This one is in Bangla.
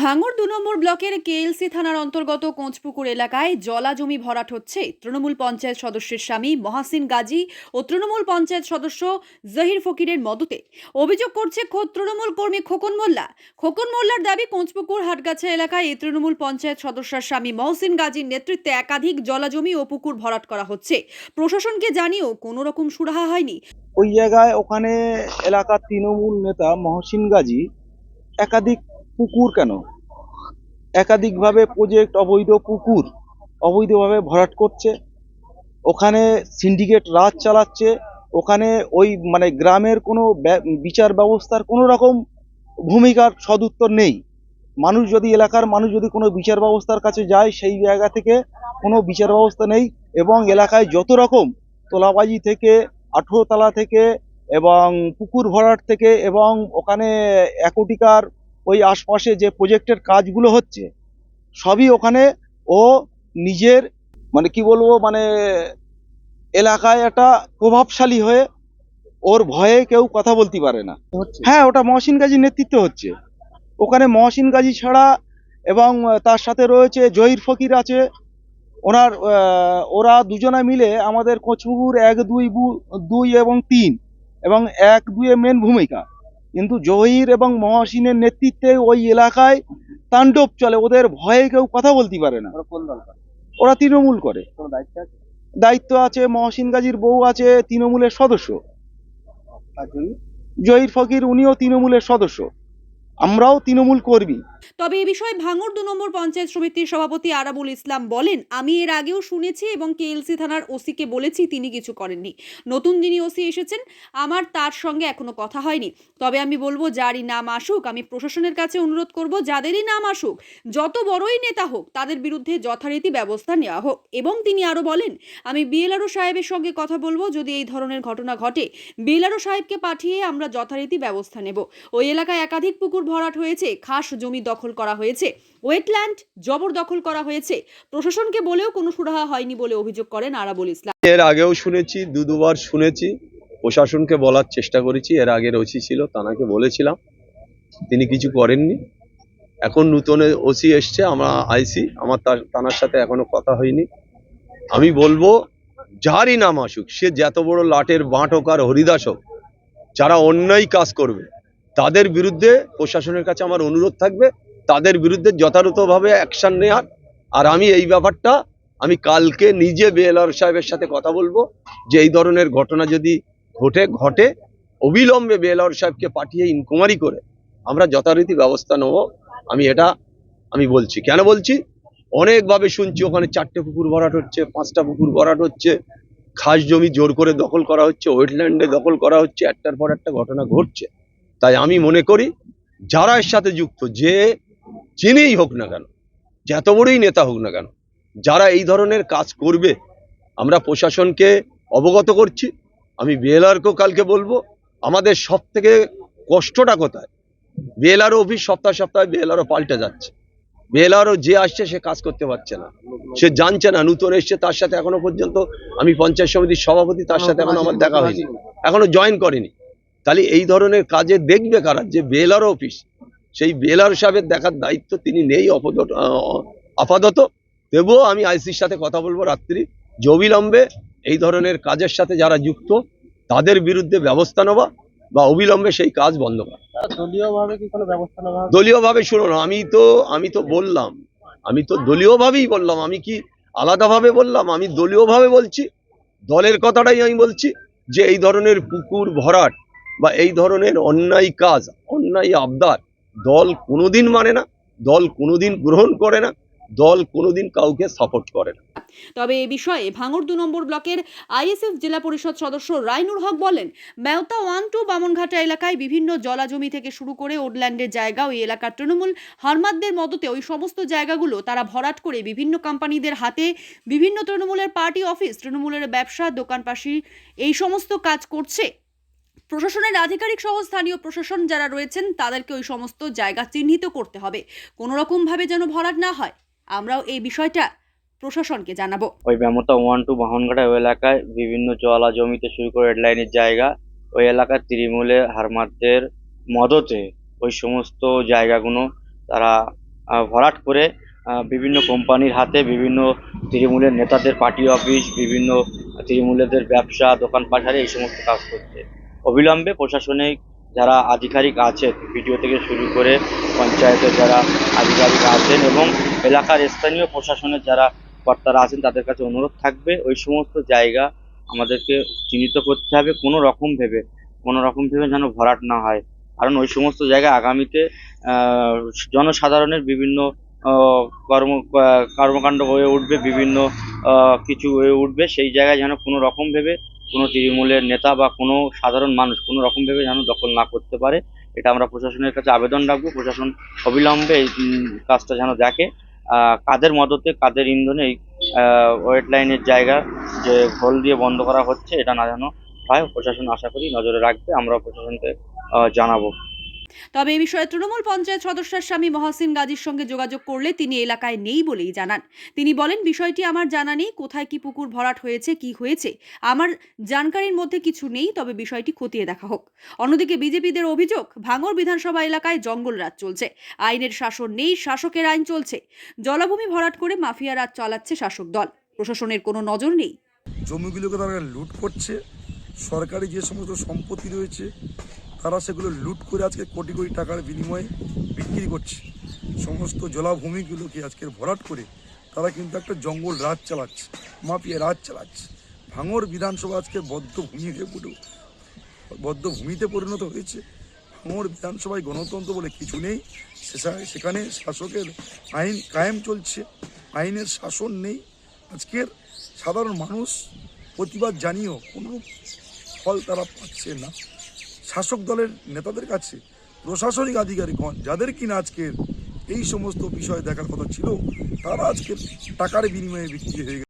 ভাঙড় দু নম্বর ব্লকের কেএলসি থানার অন্তর্গত কোঁচপুকুর এলাকায় জলা জমি ভরাট হচ্ছে। তৃণমূল পঞ্চায়েত সদস্যের স্বামী মহাসিন গাজী ও তৃণমূল পঞ্চায়েত সদস্য জহির ফকিরের মদতে অভিযোগ করছে খোদ তৃণমূল কর্মী খোকন মোল্লা। খোকন মোল্লার দাবি, কোঁচপুকুর হাটগাছা এলাকায় এই তৃণমূল পঞ্চায়েত সদস্যের স্বামী মহসিন গাজীর নেতৃত্বে একাধিক জলা জমি ও পুকুর ভরাট করা হচ্ছে। প্রশাসনকে জানিয়েও কোনো রকম সুরাহা হয়নি। ওই জায়গায় ওখানে এলাকার তৃণমূল নেতা মহসিন গাজী একাধিক পুকুর কেন? একাধিকভাবে প্রজেক্ট অবৈধ পুকুর অবৈধভাবে ভরাট করছে। ওখানে সিন্ডিকেট রাজ চালাচ্ছে। ওখানে ওই মানে গ্রামের কোনো বিচার ব্যবস্থার কোনো রকম ভূমিকার সদুত্তর নেই। মানুষ যদি, এলাকার মানুষ যদি কোনো বিচার ব্যবস্থার কাছে যায়, সেই জায়গা থেকে কোনো বিচার ব্যবস্থা নেই এবং এলাকায় যত রকম তোলাবাজি থেকে আঠেরোতলা থেকে এবং পুকুর ভরাট থেকে এবং ওখানে একটিকার ওই আশপাশে যে প্রজেক্টের কাজগুলো হচ্ছে সবই ওখানে ও নিজের মানে কি বলব মানে এলাকায় একটা প্রভাবশালী হয়ে ওর ভয়ে কেউ কথা বলতে পারে না। হ্যাঁ ওটা মহসিন গাজীর নেতৃত্বে হচ্ছে। ওখানে মহসিন গাজী ছাড়া এবং তার সাথে রয়েছে জহির ফকির আছে। ওনার ওরা দুজনে মিলে আমাদের কোচপুকুর এক দুই দুই এবং তিন এবং এক দুয়ে মেন ভূমিকা। কিন্তু জহির এবং মহাসিনের নেতৃত্বে ওই এলাকায় তাণ্ডব চলে। ওদের ভয়ে কেউ কথা বলতে পারে না। ওরা তৃণমূল করে। দায়িত্ব আছে? মহসিন গাজীর বউ আছে তৃণমূলের সদস্য। জহির ফকির উনিও তৃণমূলের সদস্য। আমরাও তৃণমূল কর্মী। তবে এ বিষয়ে ভাঙড় দু নম্বর পঞ্চায়েত সমিতির সভাপতি আরাবুল ইসলাম বলেন, আমি এর আগেও শুনেছি এবং কেএলসি থানার ওসিকে বলেছি, তিনি কিছু করেননি। নতুন যিনি ওসি এসেছেন, আমার তার সঙ্গে এখনও কথা হয়নি। তবে আমি বলব, যারই নাম আসুক, আমি প্রশাসনের কাছে অনুরোধ করব, যাদেরই নাম আসুক, যত বড়ই নেতা হোক, তাদের বিরুদ্ধে যথারীতি ব্যবস্থা নেওয়া হোক। এবং তিনি আরও বলেন, আমি বিএলআরও সাহেবের সঙ্গে কথা বলব, যদি এই ধরনের ঘটনা ঘটে, বিএলআরও সাহেবকে পাঠিয়ে আমরা যথারীতি ব্যবস্থা নেব। ওই এলাকায় একাধিক পুকুর ভরাট হয়েছে, খাস জমি দখল করা হয়েছে, ওয়েটল্যান্ড জবরদখল করা হয়েছে। প্রশাসনকে বলেও কোনো সুরাহা হয়নি বলে অভিযোগ করেন আরাবুল ইসলাম। এর আগেও শুনেছি, দু দুবার শুনেছি, প্রশাসনকে বলার চেষ্টা করেছি, এর আগের ওসি ছিল, তানাকে বলেছিলাম, তিনি কিছু করেননি। এখন নতুন ওসি এসছে, আমরা আইসি, আমার তার, তানার সাথে এখনও কথা হয়নি। আমি বলব, যারই নাম আসুক, সে যত বড় লাটের বাঁট হোক আর হরিদাস হোক, যারা অন্যায় কাজ করবে তাদের বিরুদ্ধে প্রশাসনের কাছে আমার অনুরোধ থাকবে, তাদের বিরুদ্ধে যথাযথভাবে অ্যাকশন নেওয়ার আর আমি এই ব্যাপারটা, আমি কালকে নিজে বেএলআর সাহেবের সাথে কথা বলব যে এই ধরনের ঘটনা যদি ঘটে ঘটে, অবিলম্বে বেএলআর সাহেবকে পাঠিয়ে ইনকোয়ারি করে আমরা যথারীতি ব্যবস্থা নেব। আমি এটা, আমি বলছি। কেন বলছি? অনেকভাবে শুনছি, ওখানে চারটে পুকুর ভরাট হচ্ছে, পাঁচটা পুকুর ভরাট হচ্ছে, খাস জমি জোর করে দখল করা হচ্ছে ওয়েটল্যান্ডে দখল করা হচ্ছে, একটার পর একটা ঘটনা ঘটছে। তাই আমি মনে করি যারা এর সাথে যুক্ত, যে যিনিই হোক না কেন যত বড়ই নেতা হোক না কেন, যারা এই ধরনের কাজ করবে, আমরা প্রশাসনকে অবগত করছি। আমি বিএলআরকেও কালকে বলব, আমাদের সব থেকে কষ্টটা কোথায়? বিএলআর অফিস সপ্তাহ সপ্তাহে বিএলআরও পাল্টে যাচ্ছে। বিএলআরও যে আসছে সে কাজ করতে পারছে না। সে জানছে না, নতুন এসছে, তার সাথে এখনও পর্যন্ত আমি পঞ্চায়েত সমিতির সভাপতি, তার সাথে এখনও আমার দেখা হয়নি। এখনও জয়েন করেনি। তাহলে এই ধরনের কাজে দেখবে কারা? যে বেলার অফিস। সেই বেলার সাহেবের দেখার দায়িত্ব তিনি নেই অপদত আপাতত। তবুও আমি আইসির সাথে কথা বলব রাত্রি। যে অবিলম্বে এই ধরনের কাজের সাথে যারা যুক্ত তাদের বিরুদ্ধে ব্যবস্থা নেওয়া বা অবিলম্বে সেই কাজ বন্ধ করা। দলীয়ভাবে কি কোনো ব্যবস্থা নেওয়া দলীয়ভাবে শুনুন আমি তো আমি তো বললাম আমি তো দলীয়ভাবেই বললাম আমি কি আলাদাভাবে বললাম? আমি দলীয়ভাবে বলছি। দলের কথাটাই আমি বলছি যে এই ধরনের পুকুর ভরাট বা এই ধরনের অন্যায় কাজ, অন্যায় আবদার দল কোনোদিন মানে না, দল কোনোদিন গ্রহণ করে না, দল কোনোদিন কাউকে সাপোর্ট করে না। তবে এ বিষয়ে ভাঙড় দু নম্বর ব্লকের আইএসএফ জেলা পরিষদ সদস্য রাইনুর হক বলেন মেওতা ওয়ান টু বামনঘাটা এলাকায় বিভিন্ন জলাজমি থেকে শুরু করে ওডল্যান্ডের জায়গা ওই এলাকার তৃণমূল হারমাদদের মদতে ওই সমস্ত জায়গাগুলো তারা ভরাট করে বিভিন্ন কোম্পানিদের হাতে বিভিন্ন তৃণমূলের পার্টি অফিস, তৃণমূলের ব্যবসা, দোকানপাশি, এই সমস্ত কাজ করছে। প্রশাসনের আধিকারিক সহ স্থানীয় প্রশাসন যারা রয়েছেন, তাদেরকে ওই সমস্ত জায়গা চিহ্নিত করতে হবে। কোনো রকমভাবে যেন ভরাট না হয়, আমরাও এই বিষয়টা প্রশাসনকে জানাব। ওই ব্যামতা ওয়ান টু বাহনঘাটা এলাকায় বিভিন্ন জলা জমিতে শুরু করে রেডলাইনের জায়গা, ওই এলাকার তৃণমূলে হারমারদের মদতে ওই সমস্ত জায়গাগুলো তারা ভরাট করে বিভিন্ন কোম্পানির হাতে বিভিন্ন তৃণমূলের নেতাদের পার্টি অফিস, বিভিন্ন তৃণমূলেদের ব্যবসা দোকান পাঠারে এই সমস্ত কাজ করছে। অবিলম্বে প্রশাসনিক যারা আধিকারিক আছেন ভিডিও থেকে শুরু করে পঞ্চায়েতের যারা আধিকারিক আছেন এবং এলাকার স্থানীয় প্রশাসনের যারা কর্তারা আছেন, তাদের কাছে অনুরোধ থাকবে, ওই সমস্ত জায়গা আমাদেরকে চিহ্নিত করতে হবে, কোনো রকম ভেবে, কোনো রকম ভেবে যেন ভরাট না হয়। কারণ ওই সমস্ত জায়গায় আগামীতে জনসাধারণের বিভিন্ন কর্ম কর্মকাণ্ড হয়ে উঠবে, বিভিন্ন কিছু হয়ে উঠবে, সেই জায়গায় যেন কোনো রকম ভেবে কোনো তৃণমূলের নেতা বা কোনো সাধারণ মানুষ কোনো রকম ভেবে যেন দখল না করতে পারে, এটা আমরা প্রশাসনের কাছে আবেদন রাখব। প্রশাসন অবিলম্বে এই কাজটা যেন দেখে। কাদের মদতে, কাদের ইন্ধনে এই ওয়েট লাইনের জায়গা যে ঘোল দিয়ে বন্ধ করা হচ্ছে, এটা না যেন হয়। প্রশাসন আশা করি নজরে রাখবে। আমরা প্রশাসনকে জানাব। তবে এ বিষয়ে তৃণমূল পঞ্চায়েত সদস্যের স্বামী মহসিন গাজীর সঙ্গে যোগাযোগ করলে তিনি এলাকায় নেই বলেই জানান। তিনি বলেন, বিষয়টি আমার জানা নেই, কোথায় কি পুকুর ভরাট হয়েছে, কি হয়েছে, আমার জানকারির মধ্যে কিছু নেই, তবে বিষয়টি খতিয়ে দেখা হোক। অন্যদিকে বিজেপিদের অভিযোগ, ভাঙড় বিধানসভা এলাকায় জঙ্গল রাজ চলছে, আইনের শাসন নেই, শাসকের আইন চলছে, জলাভূমি ভরাট করে মাফিয়া রাজ চালাচ্ছে শাসক দল। প্রশাসনের কোনো নজর নেই। জমিগুলোকে তারা লুট করছে, সরকারি যে সমস্ত সম্পত্তি রয়েছে তারা সেগুলো লুট করে আজকে কোটি কোটি টাকার বিনিময়ে বিক্রি করছে। সমস্ত জলাভূমিগুলোকে আজকে ভরাট করে তারা কিন্তু একটা জঙ্গল রাজ চালাচ্ছে, মাফিয়া রাজ চালাচ্ছে। ভাঙর বিধানসভা আজকে বদ্ধ ভূমি হয়ে বদ্ধ ভূমিতে পরিণত হয়েছে। ভাঙর বিধানসভায় গণতন্ত্র বলে কিছু নেই। সেখানে শাসকের আইন কায়েম চলছে। আইনের শাসন নেই। আজকের সাধারণ মানুষ প্রতিবাদ জানিয়েও কোনো ফল তারা পাচ্ছে না। শাসক দলের নেতাদের কাছে প্রশাসনিক আধিকারিকগণ, যাদের কিনা আজকের এই সমস্ত বিষয় দেখার কথা ছিল, তারা আজকে টাকার বিনিময়ে বিক্রি হয়ে